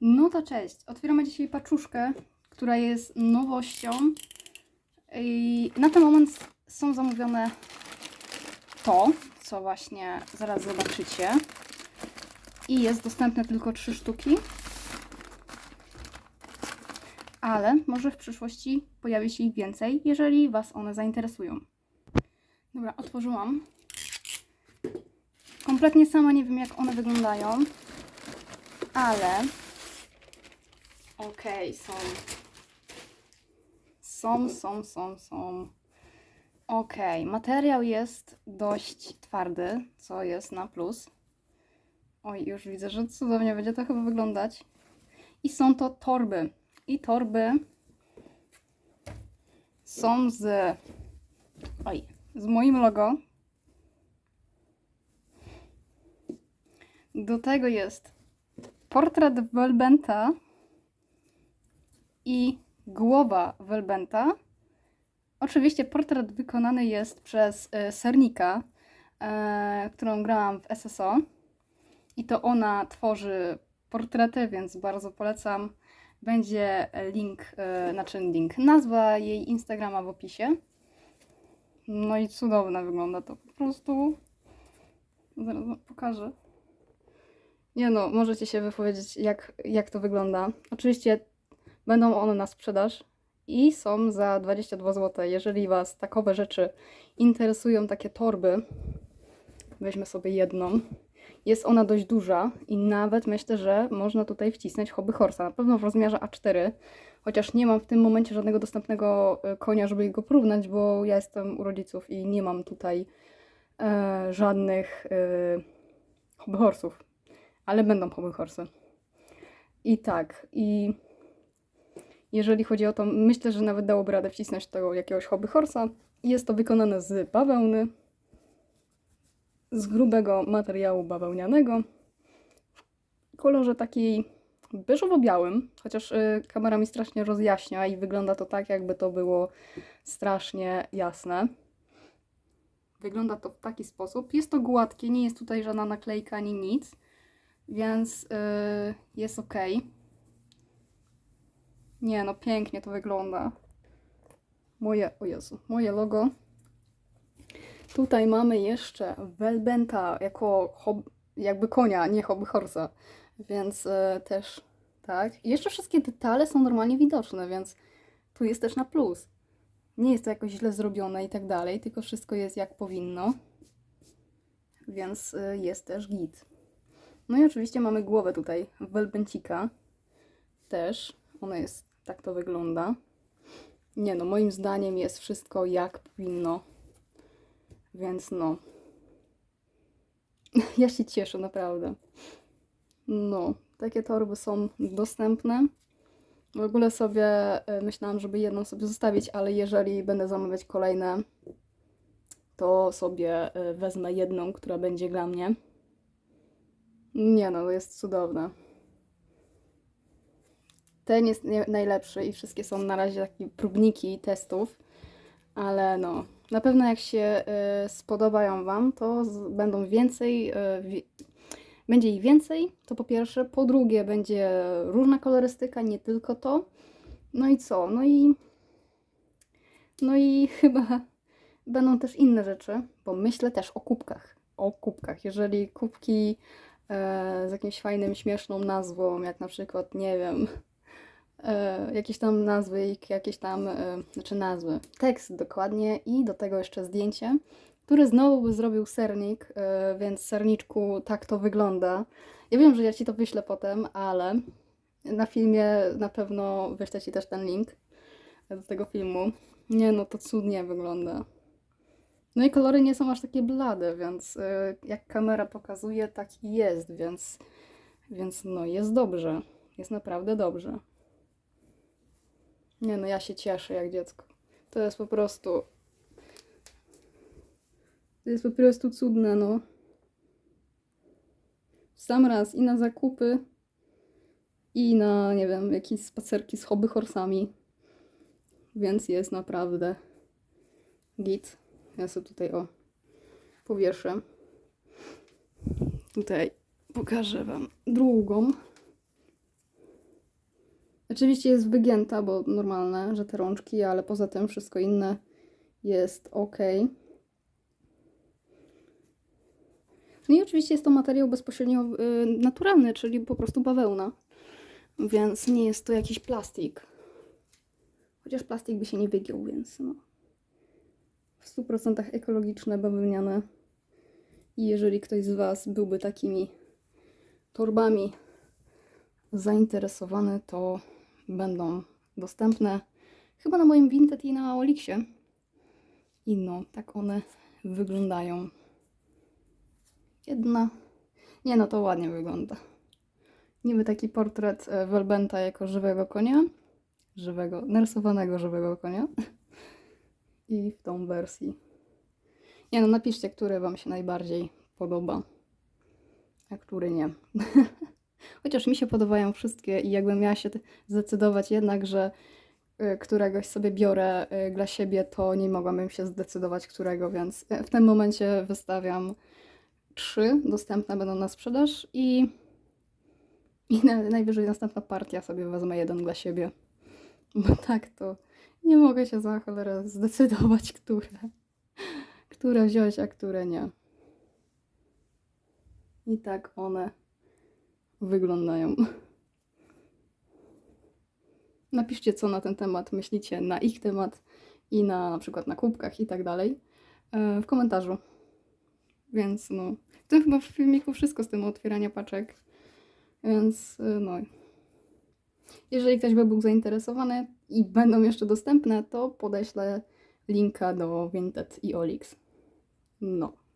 No to cześć. Otwieramy dzisiaj paczuszkę, która jest nowością. I na ten moment są zamówione to, co właśnie zaraz zobaczycie. I jest dostępne tylko trzy sztuki. Ale może w przyszłości pojawi się ich więcej, jeżeli Was one zainteresują. Dobra, otworzyłam. Kompletnie sama nie wiem, jak one wyglądają, ale Okej, są. Są, są, są, są. Okej, materiał jest dość twardy, co jest na plus. Oj, już widzę, że cudownie będzie to chyba wyglądać. I są to torby. I torby są z. Oj, z moim logo. Do tego jest portret Welbenta i głowa Welbenta. Oczywiście portret wykonany jest przez e, Sernika, e, którą grałam w SSO. I to ona tworzy portrety, więc bardzo polecam. Będzie link, e, znaczy link, nazwa jej Instagrama w opisie. No i cudowne wygląda to po prostu. Zaraz wam pokażę. Nie no, możecie się wypowiedzieć, jak, jak to wygląda. Oczywiście Będą one na sprzedaż i są za 22 zł. Jeżeli Was takowe rzeczy interesują, takie torby, weźmy sobie jedną. Jest ona dość duża i nawet myślę, że można tutaj wcisnąć hobby horsa. Na pewno w rozmiarze A4, chociaż nie mam w tym momencie żadnego dostępnego e, konia, żeby go porównać, bo ja jestem u rodziców i nie mam tutaj e, żadnych e, hobby horsów. Ale będą hobby horsy. I tak, i jeżeli chodzi o to, myślę, że nawet dałoby radę wcisnąć tego jakiegoś hobby horsa. Jest to wykonane z bawełny, z grubego materiału bawełnianego, w kolorze takiej beżowo-białym, chociaż y, kamera mi strasznie rozjaśnia i wygląda to tak, jakby to było strasznie jasne. Wygląda to w taki sposób. Jest to gładkie, nie jest tutaj żadna naklejka ani nic, więc y, jest ok. Nie, no pięknie to wygląda. Moje, o Jezu, moje logo. Tutaj mamy jeszcze Welbenta jako hob, jakby konia, nie hobby horsa, więc e, też tak. I jeszcze wszystkie detale są normalnie widoczne, więc tu jest też na plus. Nie jest to jakoś źle zrobione i tak dalej, tylko wszystko jest jak powinno, więc e, jest też git. No i oczywiście mamy głowę tutaj Welbencika też. Ona jest tak to wygląda. Nie no, moim zdaniem jest wszystko jak powinno. Więc no. Ja się cieszę, naprawdę. No, takie torby są dostępne. W ogóle sobie e, myślałam, żeby jedną sobie zostawić, ale jeżeli będę zamawiać kolejne, to sobie e, wezmę jedną, która będzie dla mnie. Nie no, jest cudowne. Ten jest najlepszy i wszystkie są na razie takie próbniki testów, ale no, na pewno jak się y, spodobają Wam, to z, będą więcej, y, będzie ich więcej, to po pierwsze, po drugie będzie różna kolorystyka, nie tylko to. No i co? No i no i chyba będą też inne rzeczy, bo myślę też o kubkach. O kubkach. Jeżeli kubki e, z jakimś fajnym, śmieszną nazwą, jak na przykład, nie wiem, e, jakieś tam nazwy, jak- jakieś tam, e, znaczy nazwy, tekst dokładnie i do tego jeszcze zdjęcie, które znowu by zrobił sernik, e, więc serniczku tak to wygląda. Ja wiem, że ja Ci to wyślę potem, ale na filmie na pewno wyślę Ci też ten link do tego filmu. Nie no, to cudnie wygląda. No i kolory nie są aż takie blade, więc jak kamera pokazuje, tak i jest, więc, więc no jest dobrze. Jest naprawdę dobrze. Nie no, ja się cieszę jak dziecko. To jest po prostu. To jest po prostu cudne, no. W Sam raz i na zakupy, i na, nie wiem, jakieś spacerki z hobby horsami. Więc jest naprawdę git. Ja sobie tutaj o powieszę. Tutaj pokażę Wam drugą. Oczywiście jest wygięta, bo normalne, że te rączki, ale poza tym wszystko inne jest ok. No i oczywiście jest to materiał bezpośrednio y, naturalny, czyli po prostu bawełna. Więc nie jest to jakiś plastik. Chociaż plastik by się nie wygiął, więc no. W 100% ekologiczne, bawełniane. I jeżeli ktoś z Was byłby takimi torbami zainteresowany, to będą dostępne chyba na moim Vinted i na Olixie. I no, tak one wyglądają. Jedna. Nie no, to ładnie wygląda. Niby taki portret e, Welbenta jako żywego konia. Żywego, narysowanego żywego konia. I w tą wersji. Nie no, napiszcie, który Wam się najbardziej podoba, a który nie. Chociaż mi się podobają wszystkie i jakbym miała się zdecydować jednak, że y, któregoś sobie biorę y, dla siebie, to nie mogłabym się zdecydować, którego, więc y, w tym momencie wystawiam trzy dostępne będą na sprzedaż i, i na, najwyżej następna partia sobie wezmę jeden dla siebie. Bo tak to nie mogę się za cholerę zdecydować, które, które wziąć, a które nie. I tak one wyglądają. Napiszcie, co na ten temat myślicie, na ich temat i na na przykład na kubkach i tak dalej e, w komentarzu. Więc no, w tym chyba w filmiku wszystko z tym otwierania paczek. Więc e, no. Jeżeli ktoś by był zainteresowany i będą jeszcze dostępne, to podeślę linka do Vinted i Olix. No.